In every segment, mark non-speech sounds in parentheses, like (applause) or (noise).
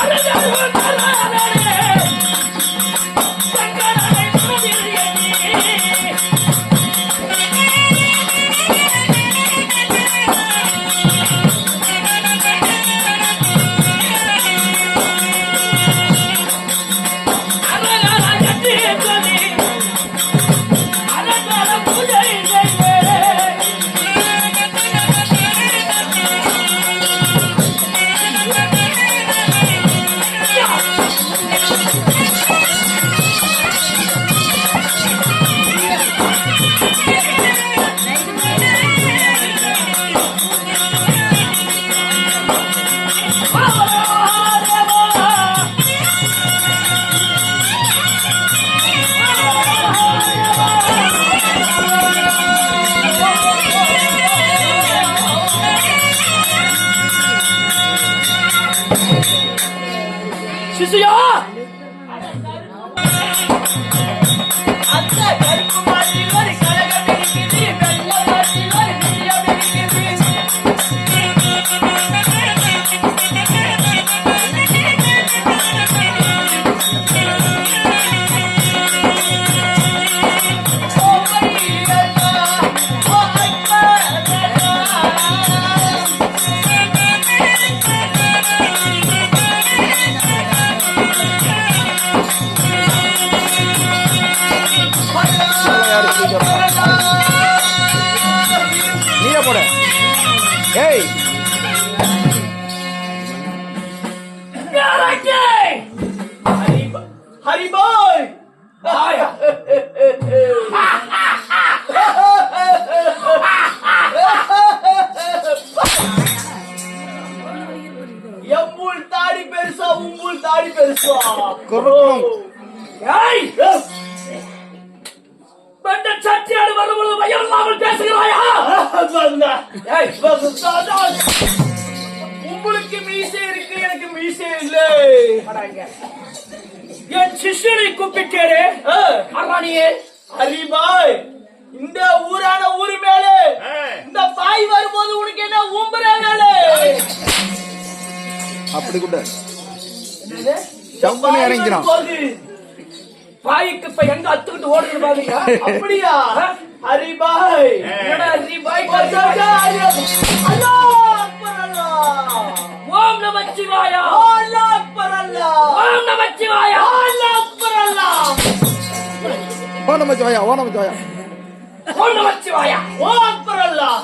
Hallelujah. 是 녕. பெட்ட சட்டியாடு வரும்பொழுது பயம் இல்லாமல் பேசுகிறாயா? ஏய், உங்களுக்கு மீசை இருக்கு எனக்கு மீசை இல்லை. என் சிஷ்யனை கூப்பிட்டேனே. அராணியே ஹரிபாய் இந்த ஊரான ஊரு மேலே இந்த பாய் வரும்போது உனக்கு என்ன ஊம்புற மேலே அப்படி கூட சம்பளம் இறங்கிக்கிறான் போது. பாய்க்கு இப்ப எங்க அத்துக்கிட்டு ஓடுது பாருங்க (laughs) அப்படியா? ஹரிபாய் ஹரிபாய். ஓம் நம சிவாயா. ஓம் நம சிவாயா. ஓ நம்ம ஜோயா ஓ நம்ம ஜோயா ஓம் நம சிவாயா. ஓ அக்பர் அல்லாஹ்.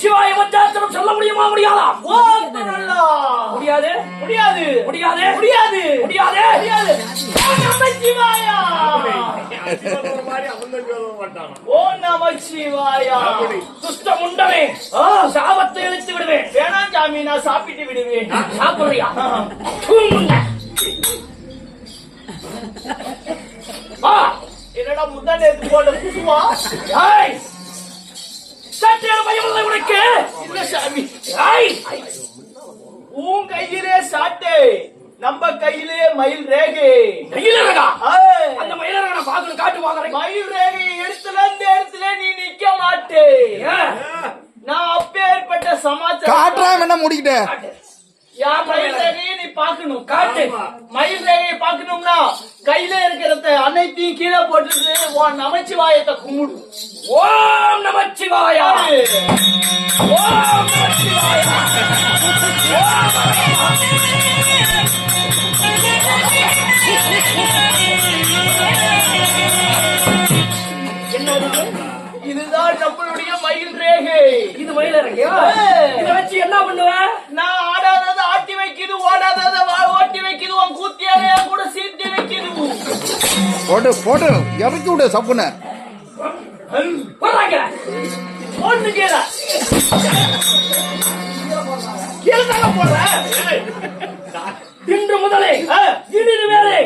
சிவாய மத்தியாத்திரம் சொல்ல முடியுமா முடியாதா. முடியாது. முடியாது. முடியாது. முடியாது. முடியாது. முடியாது. சிவாயா. ஓ நம சிவாயா. துஷ்ட முண்டமே சாபத்தை இழுத்து விடுவேன். வேணாம் சாமி நான் சாப்பிட்டு விடுவேன். சாப்பிடுறியா? என்னடா முந்தா நேத்து போட்ட புதுவா பயம் இல்லை உனக்கு உன் கையிலே சாட்டை நம்ம கையிலே மயில் ரேகை. மயிலரகா? ஏய், அந்த மயிலரகனை பார்க்கணும் காட்டு வாங்குறேன் மயில் ரேகையை எடுத்துல இந்த இடத்துல நீ நிக்க மாட்டே. நான் அப்பேற்பட்ட சமாச்சாரம். காட்டுறான் என்ன முடிக்கிட்ட என் மயில் ரேகையை நீ பார்க்கணும். காட்டு. ஆமா. மயில் ரேகையை பார்க்கணும்னா கையில இருக்கிறத அனைத்தையும் கீழே போட்டுட்டு உன் நமச்சிவாயத்தை கும்பிடு. ஓம் நமச்சிவாயா. ஓம் நமச்சிவாயா. இதுதான் நம்மளுடைய மயில் ரேகை. இது மயிலரகையா ஏய். இத வச்சு என்ன பண்ணுவ? நான் போட்டு போட்டு இறக்கி விடு சப்புன்னு. இன்று முதலே ஆ. வேலை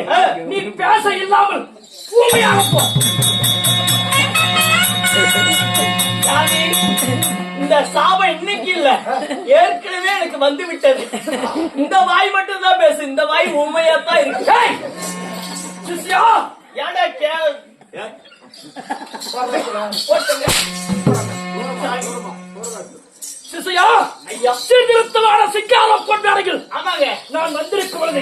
நீ பேச இல்லாமல் பூமியாக போ. இந்த சாபம் இன்னைக்கு இல்ல. ஏற்கனவே எனக்கு வந்து விட்டது. இந்த வாய் மட்டும் தான் பேசு இந்த வாய் உண்மையா தான் இருக்கு ஏடா கே ஐயா. சீர்திருத்தமான சிங்காரம் கொண்டாடுங்கள் ஆமாங்க நான் வந்திருக்கும் பொழுது.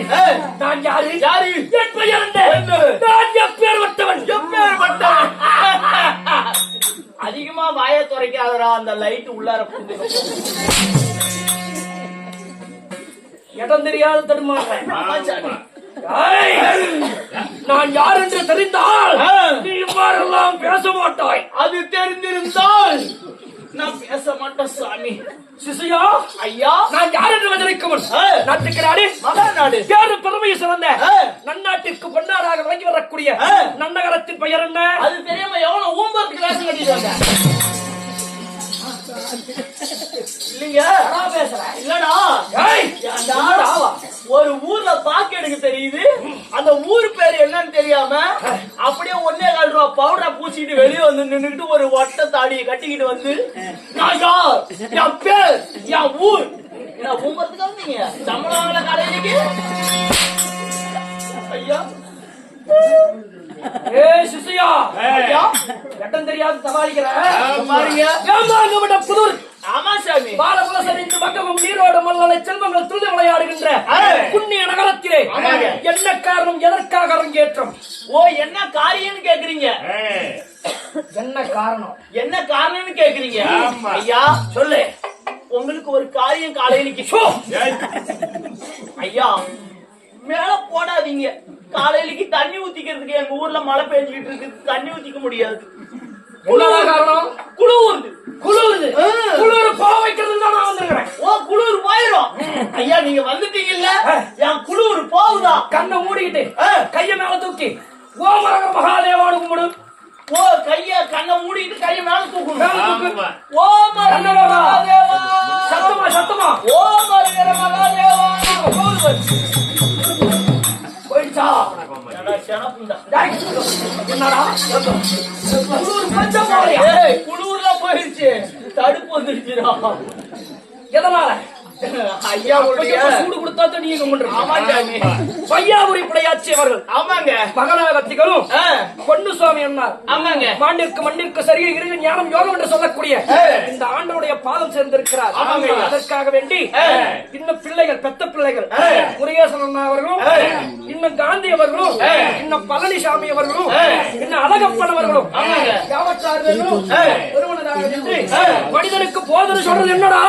நான் யாரு யாரு? என் பெயர் என்ன? நான் எப்பேற்பட்டவன் எப்பேற்பட்டவன்? அதிகமா வாயை துறைக்காதடா அந்த லைட் உள்ளார புந்து இடம் தெரியாத தடுமாறேன் நான் யார் என்று தெரிந்தால். நீ இவ்வாறெல்லாம் பேச மாட்டாய் அது தெரிந்திருந்தால் நான் பேச மாட்டேன் சாமி. சிசுயா? ஐயா. நான் யார் என்று வந்திருக்கவன். நாட்டுக்கு நாடு மகாநாடு. பேரு பெருமையை சிறந்த. நன்னாட்டிற்கு பொன்னாடாக விளங்கி வரக்கூடிய. நன்னகரத்தின் பெயர் என்ன? அது தெரியாம எவனோ ஊம்பத்துக்கு வேஷம் கட்டிட்டு இல்லைங்க நான் பேசுறேன் இல்லடா? ஒரு ஊர்ல பாக்கு எடுக்க தெரியுது. அந்த ஊர் பேர் என்னன்னு தெரியாம அப்படியே ஒன்னே கால் ரூபா பவுடரை பூசிட்டு வெளியே வந்து நின்னுட்டு ஒரு ஒட்ட தாடியை கட்டிக்கிட்டு வந்து நான் யார்? என் பேர் என் ஊர். என்ன சம்பளம் காலையிலக்கு ஐயா. ஏ சிசையா. ஐயா. இடம் தெரியாது சமாளிக்கிற புதூர். ஆமா சாமி. பாலகுலசரித்து பக்கமும் நீரோடு மல்லலை செல்வங்கள் விளையாடுகின்ற. புண்ணிய நகரத்திலே. என்ன காரணம் எதற்காக அரங்கேற்றம்? ஓ என்ன காரியம்னு கேக்குறீங்க? என்ன காரணம்? என்ன காரணம்னு கேக்குறீங்க. ஐயா சொல்லு. உங்களுக்கு ஒரு காரியம் காலையிலக்கு. சோ, ஐயா மேல போடாதீங்க. காலையிலக்கு தண்ணி ஊத்திக்கிறதுக்கு எங்க ஊர்ல மழை பெஞ்சுக்கிட்டு இருக்கு. தண்ணி ஊத்திக்க முடியாது. என்னடா காரணம்? குளிர் குளிருது. ஆ. குளிர் போக வைக்கிறது தான் நான் வந்திருக்கிறேன். ஓ குளிர் போயிரும். ஐயா நீங்க வந்துட்டீங்கல்ல. என் குளிர் போகுதா? கண்ணை மூடிக்கிட்டு ஆ. கைய மேல தூக்கி ஓமரக மகாதேவானு கும்பிடு. ஓ கைய கண்ணை மூடிட்டு கைய மேல தூக்கணும் மேல தூக்கு. ஆமா. ஓ மரண மகாதேவா. சத்தமா சத்தமா. ஓ மரண மகாதேவா தடுப்பு வந்துருச்சுடா எதனால பையாபுரி பிள்ளையாச்சி அவர்கள் ஆமாங்க மகனாகத்திகளும் பொன்னு சுவாமி அண்ணார் ஆமாங்க மாண்டிற்கு மண்ணிற்கு சரியே இறுதி ஞானம் யோகம் என்று சொல்லக்கூடிய. இந்த ஆண்டவருடைய பாதம் சேர்ந்திருக்கிறார். அதற்காக வேண்டி. இன்னும் பிள்ளைகள் பெத்த பிள்ளைகள். முருகேசன் அண்ணா அவர்களும். இன்னும் காந்தி அவர்களும். இன்னும் பழனிசாமி அவர்களும். இன்னும் அழகப்பன் அவர்களும். மனிதனுக்கு போதனை சொல்றது என்னடா?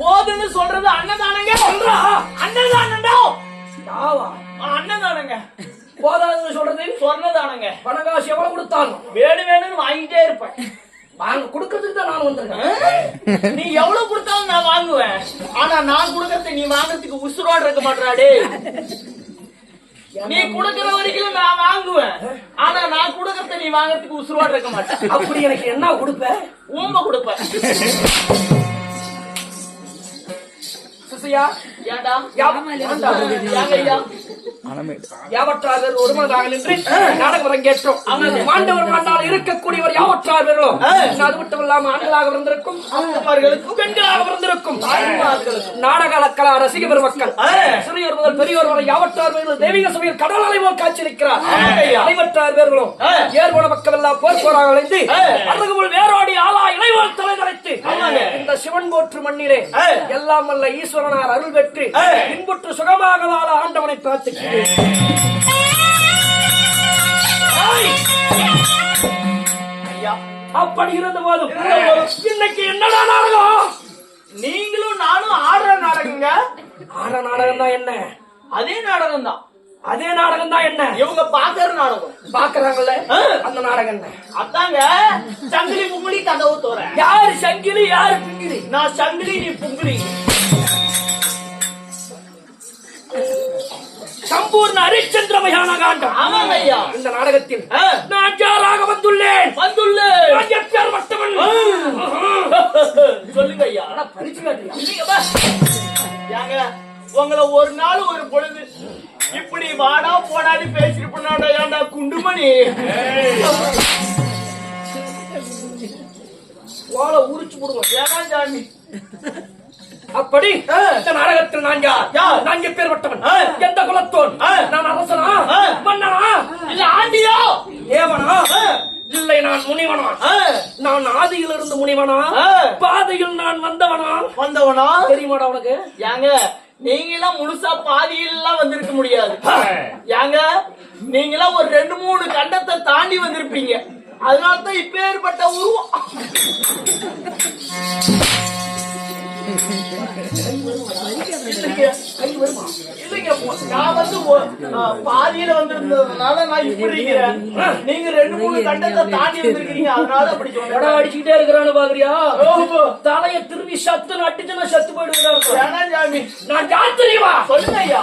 போதுன்னு சொல்றது அன்னதானங்க. சொல்றா? அன்னதானண்டா அன்னதானங்க. போதாதுன்னு சொல்றது? சொன்னதானங்க. பணகாசு எவ்வளவு கொடுத்தாலும். வேணும் வேணும்னு வாங்கிட்டே இருப்பேன். வாங்க கொடுக்கறதுக்கு தான் நான் வந்திருக்கேன். நீ எவ்வளவு கொடுத்தாலும் நான் வாங்குவேன். ஆனா நான் கொடுக்கறத நீ வாங்குறதுக்கு உசுரோட இருக்க மாட்டாடே நீ கொடுக்கற வரைக்கும் நான் வாங்குவேன். ஆனா நான் கொடுக்கறத நீ வாங்குறதுக்கு உசுரோட இருக்க மாட்டேன். அப்படி எனக்கு என்ன கொடுப்ப? ஊம்ப கொடுப்பேன் (laughs) சுசையா? ஏண்டா? யா- ஏங்க ஐயா யாவற்றார்கள் ஒருமனதாக நின்று நாடகம் அரங்கேற்றோம் மாண்டவர் மாண்டால் இருக்கக்கூடியவர் யாவற்றார்களும் அது மட்டும் இல்லாம ஆண்களாக இருந்திருக்கும் அத்தமார்களுக்கும் பெண்களாக இருந்திருக்கும் தாய்மார்களுக்கும் நாடக கலா ரசிக பெருமக்கள். ஆ. சிறியோர் முதல் பெரியோர் வரை யாவற்றார்கள் தெய்வீக சபையில் கடல் அலைவோர் காட்சியிருக்கிறார் ஆமாய்யா. அனைவற்றார்களும் ஆ. ஏர்கோண மக்கள் எல்லாம் போர் போராக அழைந்து ஆ. அருகுமுள் வேரோடி ஆளா இளைவோர் தலை தலைத்து. இந்த சிவன் போற்று மண்ணிலே ஆ. எல்லாம் வல்ல ஈஸ்வரனார் அருள் பெற்று. இன்புற்று சுகமாக வாழ ஆண்டவனை பிரார்த்திக்கிறேன். அப்படி இருந்த போதும் இன்னைக்கு என்னடா நாடகம்? நீங்களும் நானும் ஆடுற நாடகங்க. ஆட நாடகம் தான் என்ன? அதே நாடகம் தான் அதே நாடகம் தான் என்ன? இவங்க பாக்குற நாடகம். பாக்குறாங்கல்ல. அந்த நாடகம் என்ன? அதாங்க சங்கிலி புங்கிலி கதவு தோற. யாரு சங்கிலி யாரு பிங்கிலி? நான் சங்கிலி நீ புங்கிலி. சம்பூர்ண ஹரிச்சந்திர மயான காண்டம் இந்த நாடகத்தில். நான் யாராக வந்துள்ளேன்? வந்துள்ள நான் எப்பேர் மட்டவன் சொல்லுங்க ஐயா பரிசு காட்டுறியா? இல்லைங்க, பா. ஏங்க உங்களை ஒரு நாள் ஒரு பொழுது இப்படி வாடா போடான்னு பேசிட்டு பண்ணாடா குண்டுமணி? ஓலை உரிச்சு போடுவோம் ஏன்னா சாமி அப்படி. இந்த நாடகத்தில் நான் யார்? யார்? நான் ஆ. எந்த குலத்தோன். நான் அரசனா. மன்னனா? இல்ல ஆண்டியோ? தேவனா. இல்லை நான் முனிவனா. நான் ஆதியிலிருந்து முனிவனா? ஆ. பாதையில் நான் வந்தவனா? வந்தவனா? தெரியுமாடா உனக்கு? ஏங்க நீங்க எல்லாம் முழுசா பாதியெல்லாம் வந்திருக்க முடியாது. ஏங்க நீங்க எல்லாம் ஒரு ரெண்டு மூணு கண்டத்தை தாண்டி வந்திருப்பீங்க. அதனால தான் இப்பேற்பட்ட உருவம். இல்லைங்க, கை வருமா? இல்லைங்க, நான் வந்து பாதியில வந்திருந்ததுனால நான் இப்படி இருக்கிறேன். நீங்க ரெண்டு மூணு கண்டத்தை தாண்டி வந்திருக்கீங்க அதனால அப்படி அடிச்சுக்கிட்டே இருக்கிறான்னு பாக்குறியா. தலைய திரும்பி சத்து நட்டுச்சு நான் செத்து போயிடுவேன் சாமி. நான் யார் தெரியுமா சொல்லுங்க ஐயா.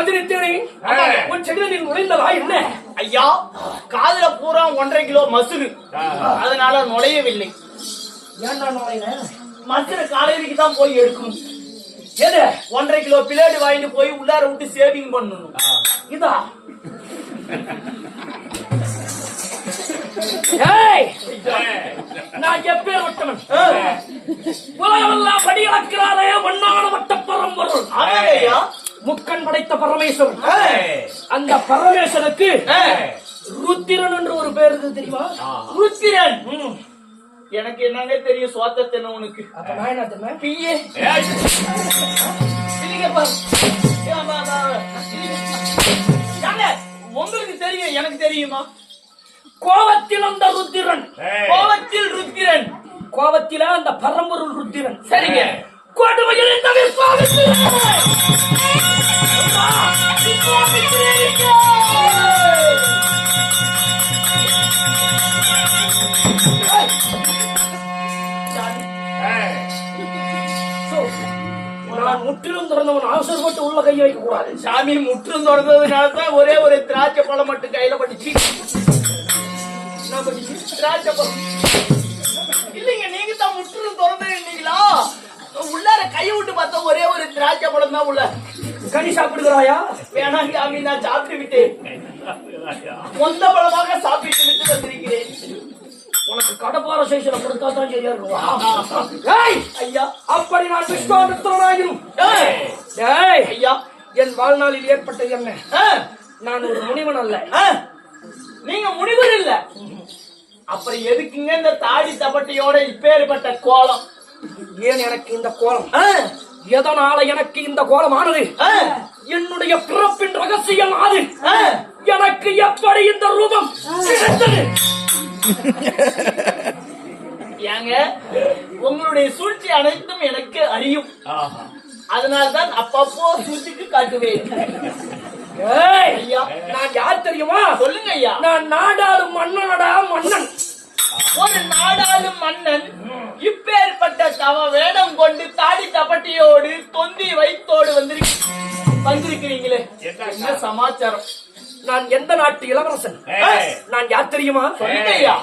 வந்து நிற்கிறேன் உன் நுழைந்ததா என்ன? ஐயா காதுல பூரா ஒன்றரை கிலோ மசுறு அதனால நுழையவில்லை. ஏன் நான் நுழையினேன் மசுறு காலையிலுக்கு தான் போய் எடுக்கணும். எது? ஒன்றரை கிலோ பிளேடு வாங்கிட்டு போய் உள்ளார விட்டு சேவிங் பண்ணணும். இதா? ஏய்! நான் எப்பேர் விட்டவன் உலகமெல்லாம் படி அளக்கிறாரே வண்ணான வட்ட பரம்பொருள் ஆமாங்க ஐயா முக்கண் படைத்த பரமேஸ்வரன். அந்த பரமேஸ்வரனுக்கு ருத்திரன் என்று ஒரு பேர் இருக்கு தெரியுமா? ருத்திரன். எனக்கு என்னங்க தெரியும் சுவாத்தத்தை உனக்கு? அப்ப நான் என்ன தெரியுமா? பிஏ உங்களுக்கு தெரியும் எனக்கு தெரியுமா? கோவத்தில் அந்த ருத்திரன். கோவத்தில் ருத்திரன். கோவத்தில அந்த பரம்பொருள் ருத்திரன். சரிங்க. கொடுமையில் இந்த முற்றிலும் திறந்தவன் அவசரப்பட்டு உள்ள கை வைக்க கூடாது. சாமி முற்றும் தொடர்ந்ததுனால தான் ஒரே ஒரு திராட்சை பழம் மட்டும் கையில பண்ணிச்சு? திராட்சை பழம். இல்லைங்க நீங்க தான் முற்றும் திறந்தீங்களா உள்ளார கையை விட்டு பார்த்தா ஒரே ஒரு திராட்சை பழம் தான் உள்ள. கனி சாப்பிடுகிறாயா? வேணாம் சாமி நான் சாப்பிட்டு விட்டேன் மொந்த பழமாக சாப்பிட்டு விட்டு வந்திருக்கிறேன். உனக்கு கடப்பார சைஸ்ல கொடுத்தா தான் சரியா இருக்கும் ஏய்! ஐயா அப்படி நான் ஏய்! ஐயா! என் வாழ்நாளில் ஏற்பட்டது என்ன? நான் ஒரு முனிவன் அல்ல. நீங்க முனிவர் இல்ல. அப்புறம் எதுக்குங்க இந்த தாடி தப்பட்டையோட இப்பேற்பட்ட கோலம்? ஏன் எனக்கு இந்த கோலம்? எதனால எனக்கு இந்த கோலமானது? என்னுடைய பிறப்பின் ரகசியம் அது. எனக்கு எப்படி இந்த ரூபம் கிடைத்தது? ஏங்க உங்களுடைய சூழ்ச்சி அனைத்தும் எனக்கு அறியும். அதனால்தான் அப்பப்போ சூழ்ச்சிக்கு காட்டுவேன். ஏய் ஐயா. நான் யார் தெரியுமா? சொல்லுங்க ஐயா. நான் நாடாளும் மன்னனடா மன்னன். ஒரு நாடாளும் மன்னன் இப்பேற்பட்ட தவ வேடம் கொண்டு தாடி தப்பட்டியோடு தொந்தி வைத்தோடு வந்திருக்க. வந்திருக்கிறீங்களே. என்ன சமாச்சாரம்? நான் எந்த நாட்டு இளவரசன்? நான் யார் தெரியுமா? சொல்லுங்க ஐயா